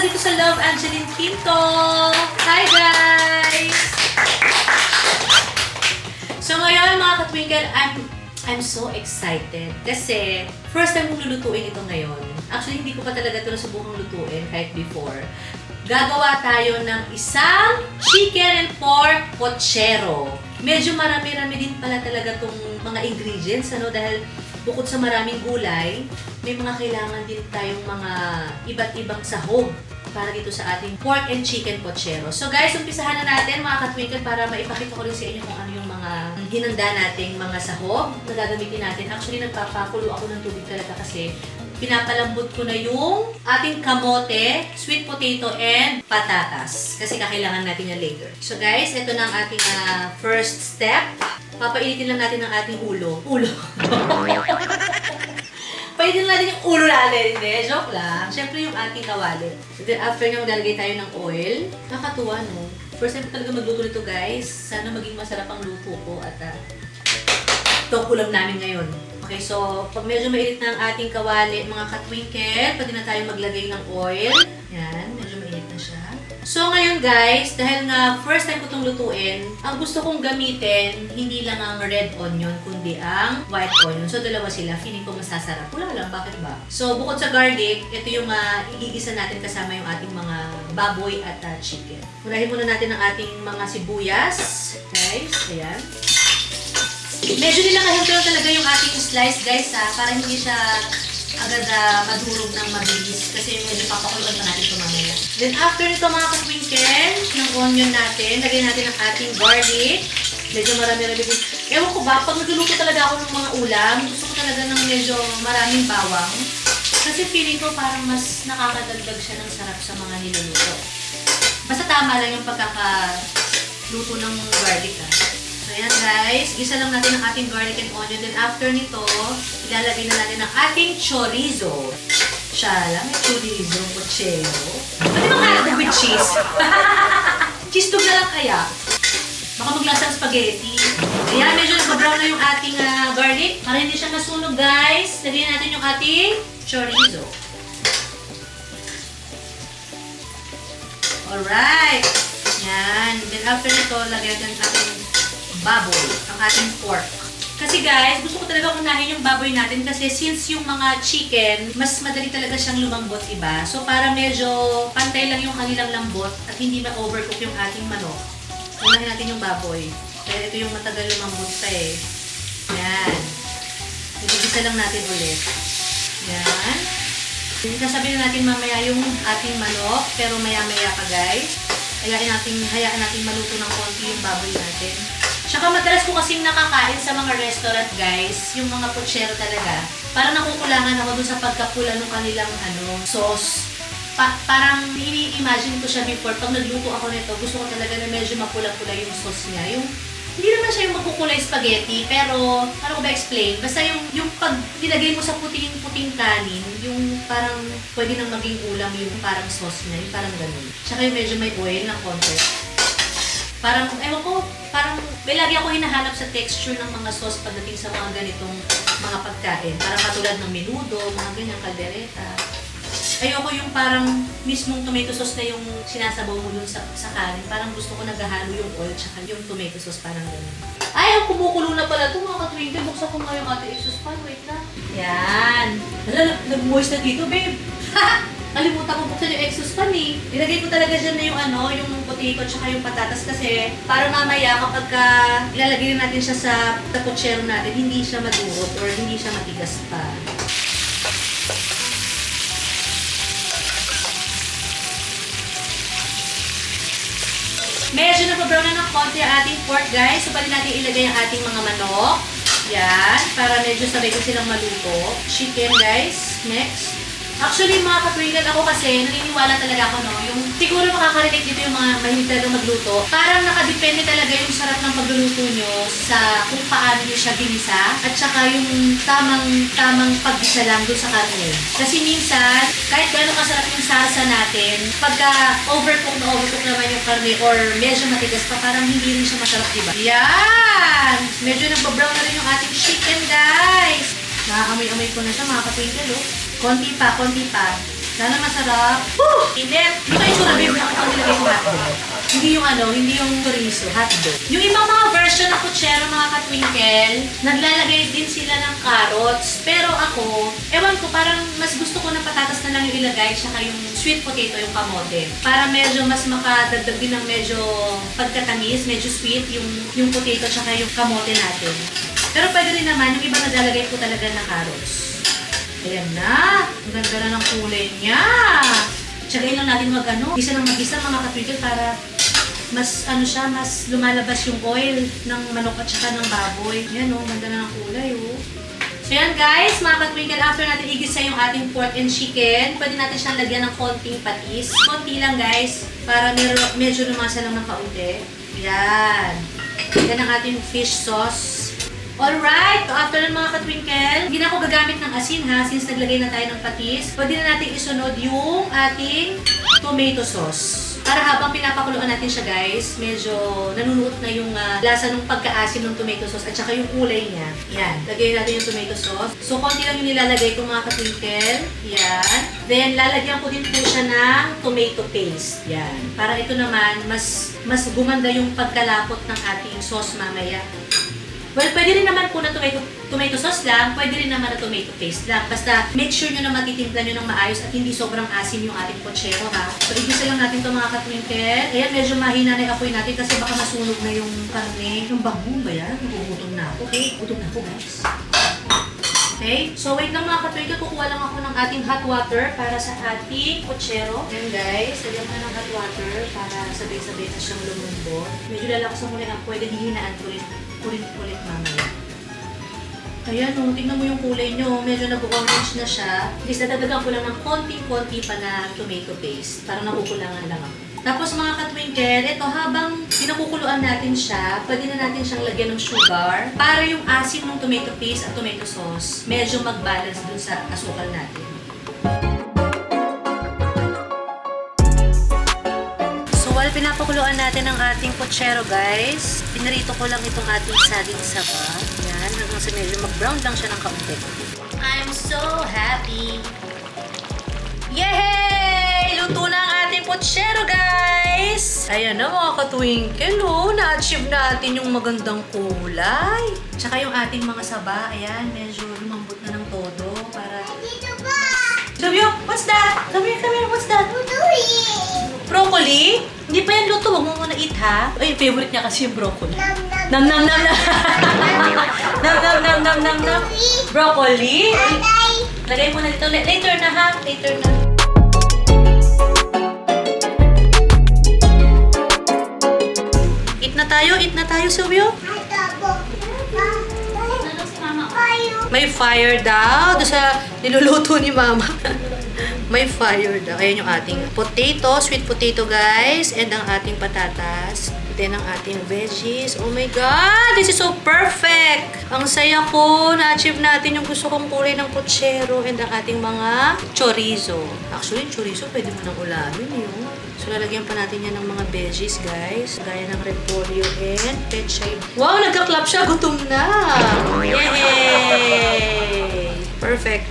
sa Love Angeline Quinto! Hi guys! So ngayon mga katwinkle, I'm I'm so excited kasi first time kong lulutuin ito ngayon. Actually, hindi ko pa talaga ito nasubukang lutuin kahit before. Gagawa tayo ng isang chicken and pork pochero. Medyo marami-rami din pala talaga tong mga ingredients, ano, dahil bukod sa maraming gulay, may mga kailangan din tayong mga iba't ibang sahog para dito sa ating pork and chicken pochero. So guys, umpisahan na natin mga katwinkle para maipakita ko rin sa inyo kung ano yung mga hinanda nating mga sahog na gagamitin natin. Actually, nagpapakulo ako ng tubig talaga kasi pinapalambot ko na yung ating kamote, sweet potato, and patatas. Kasi kakailangan natin yan later. So guys, ito na ang ating ah, first step. Papainitin lang natin ang ating ulo. Ulo. Painitin natin yung ulo natin. Hindi, joke lang. Siyempre yung ating kawali. Then after nga maglalagay tayo ng oil. Nakakatuwa, no? First time talaga magluto nito, guys. Sana maging masarap ang luto ko at ah, ito ang ulam namin ngayon. Okay, so pag medyo mainit na ang ating kawali, mga katwinkle, pwede na tayo maglagay ng oil. Yan, So ngayon guys, dahil nga first time ko itong lutuin, ang gusto kong gamitin, hindi lang ang red onion, kundi ang white onion. So dalawa sila, feeling ko masasarap. Wala lang, bakit ba? So bukod sa garlic, ito yung uh, igigisa natin kasama yung ating mga baboy at uh, chicken. Unahin muna natin ang ating mga sibuyas. Guys, ayan. Medyo nilakahin ko lang talaga yung ating slice guys ha, para hindi siya agad uh, madurog ng mabilis kasi medyo papakuluan pa natin ito mamaya. Then after nito mga katwinkle, ng onion natin, lagyan natin ang ating garlic. Medyo marami-rami din. Ewan ko ba, pag nagluluto talaga ako ng mga ulam, gusto ko talaga ng medyo maraming bawang. Kasi feeling ko parang mas nakakadagdag siya ng sarap sa mga niluluto. Basta tama lang yung pagkakaluto ng garlic ha. So yan guys, gisa lang natin ang ating garlic and onion. Then after nito, ilalagay na natin ang ating chorizo. Lang, may chorizo, pochero. Pwede ba kaya with cheese? cheese dog na lang kaya. Baka maglasang spaghetti. Ayan, medyo nag-brown na yung ating ah, garlic. Para hindi siya masunog guys, lagyan natin yung ating chorizo. Alright. Yan. Then after nito, lagyan natin ang ating baboy, ang ating pork. Kasi guys, gusto ko talaga unahin yung baboy natin kasi since yung mga chicken, mas madali talaga siyang lumambot, iba. So para medyo pantay lang yung kanilang lambot at hindi ma-overcook yung ating manok. Unahin natin yung baboy. Kaya ito yung matagal lumambot pa eh. Yan. Ibigisa lang natin ulit. Yan. Sasabihin na natin mamaya yung ating manok, pero maya-maya pa guys. Hayaan natin, hayaan natin maluto ng konti yung baboy natin. Tsaka madalas ko kasing nakakain sa mga restaurant guys, yung mga pochero talaga. Parang nakukulangan ako dun sa pagkapula ng kanilang ano, sauce. Pa- parang ini-imagine ko siya before, pag nagluto ako nito, gusto ko talaga na medyo mapula-pula yung sauce niya. Yung, hindi naman siya yung magkukulay spaghetti, pero, paano ko ba explain? Basta yung, yung pag nilagay mo sa puting-puting kanin, yung parang pwede nang maging ulam yung parang sauce niya, yung parang ganun. Tsaka yung medyo may oil ng konti. Parang, ewan ko, parang may lagi ako hinahanap sa texture ng mga sauce pagdating sa mga ganitong mga pagkain. Parang katulad ng menudo, mga ganyan, kaldereta. Ayoko yung parang mismong tomato sauce na yung sinasabaw mo dun sa, sa kanin. Parang gusto ko naghahalo yung oil tsaka yung tomato sauce, parang ganun. Ay, ang kumukulo na pala ito mga katwinkel. Buksan ko nga yung ating exhaust fan. Wait lang. Yan. Hala, nag-moist na dito, babe. Kalimutan ko buksan yung exhaust fan eh. Nilagay ko talaga dyan na yung ano, yung potato tsaka yung patatas kasi para mamaya kapag ka ilalagay natin siya sa tapuchero natin, hindi siya madurot or hindi siya matigas pa. Medyo nagpa-brown na ng konti ang ating pork guys. So, pwede natin ilagay ang ating mga manok. Yan. Para medyo sabay ko silang maluto. Chicken guys. Next. Actually, mga katwigan ako kasi, naniniwala talaga ako, no? Yung, siguro makaka-relate dito yung mga mahilig talaga magluto. Parang nakadepende talaga yung sarap ng pagluluto nyo sa kung paano nyo siya ginisa at saka yung tamang, tamang paggisa lang doon sa karne. Kasi minsan, kahit gano'ng kasarap yung salsa natin, pagka overcook na overcook naman yung karne or medyo matigas pa, parang hindi rin siya masarap, diba? Yan! Medyo nagpa-brown na rin yung ating chicken, guys! Nakakamoy-amoy ko na siya, mga katwinkle, oh. Konti pa, konti pa. Sana masarap. Woo! Init! Yung kayo sura, babe, na nilagay ko hotdog. Hindi yung ano, hindi yung chorizo, hotdog. Yung ibang mga version ng kutsero, mga katwinkle, naglalagay din sila ng carrots. Pero ako, ewan ko, parang mas gusto ko na patatas na lang yung ilagay, tsaka yung sweet potato, yung kamote. Para medyo mas makadagdag din ng medyo pagkatamis, medyo sweet yung, yung potato, tsaka yung kamote natin. Pero pwede rin naman, yung iba naglalagay ko talaga ng carrots. Ayan na. Ang ganda na ng kulay niya. Tsagayin lang natin mag ano, isa ng mag-isa mga katwigil para mas ano siya, mas lumalabas yung oil ng manok at saka ng baboy. Yan oh, ganda na ng kulay oh. So yan guys, mga katwigil, after natin igisa yung ating pork and chicken, pwede natin siyang lagyan ng konting patis. Konti lang guys, para medyo lumasa lang ng kaunti. Yan. Yan ang ating fish sauce. Alright, so after ng mga katwinkle, hindi na ako gagamit ng asin ha, since naglagay na tayo ng patis. Pwede na natin isunod yung ating tomato sauce. Para habang pinapakuluan natin siya guys, medyo nanunuot na yung ah, lasa ng pagkaasim ng tomato sauce at saka yung kulay niya. Yan, lagay natin yung tomato sauce. So, konti lang yung nilalagay ko mga katwinkle. Yan. Then, lalagyan ko din po siya ng tomato paste. Yan. Para ito naman, mas mas gumanda yung pagkalapot ng ating sauce mamaya. Well, pwede rin naman po na tomato, tomato sauce lang, pwede rin naman na tomato paste lang. Basta make sure nyo na matitimpla nyo ng maayos at hindi sobrang asim yung ating pochero ha. So, igisa lang natin ito mga katwinkle. Ayan, medyo mahina na yung apoy natin kasi baka masunog na yung karne. Yung bango ba yan? Nagugutom na ako. Okay, gutom na ako guys. Okay, so wait lang mga katwinkle, kukuha lang ako ng ating hot water para sa ating pochero. Ayan guys, lagyan ko na ng hot water para sabay-sabay na siyang lumambot. Medyo lalakas mo muna ang pwede hihinaan ko rin, ko rin ulit mamaya. Ayan o, tingnan mo yung kulay nyo. Medyo nag-orange na siya. At least nadagdagan ko lang ng konting-konti pa na tomato paste. Parang nakukulangan lang ako. Tapos mga katwinkle, ito habang pinakukuluan natin siya, pwede na natin siyang lagyan ng sugar para yung asim ng tomato paste at tomato sauce medyo mag-balance dun sa asukal natin. So while pinapakuluan natin ang ating pochero guys, pinarito ko lang itong ating saging saba. Yan, hanggang sa medyo mag-brown lang siya ng kaunti. I'm so happy! Yay! Luto na ang ating pochero guys! Ayan na mga katwinkle, oh. Na-achieve natin yung magandang kulay. Tsaka yung ating mga saba, ayan, medyo lumambot na ng todo para... Dito ba? Sabyo, what's that? Here, come here, what's that? Tutuloy. Broccoli? Hindi pa yan luto. Huwag mo muna eat, ha? Ay, favorite niya kasi yung broccoli. Nam nam. Nam, nam, nam, nam. nam, nam, nam, nam, nam, nam. Broccoli? Lagay mo na dito. La- Later na, ha? Later na. Tayo, eat na tayo, Silvio. May fire daw. Doon sa niluluto ni mama. May fire daw. Ayan yung ating potato, sweet potato guys. And ang ating patatas. Then ang ating veggies. Oh my God! This is so perfect! Ang saya ko. Na-achieve natin yung gusto kong kulay ng pochero. And ang ating mga chorizo. Actually, chorizo pwede mo nang ulamin yun. So, lalagyan pa natin yan ng mga veggies, guys. Gaya ng repolyo and pechay. Wow! Nagka-clap siya! Gutom na! Yay! Perfect.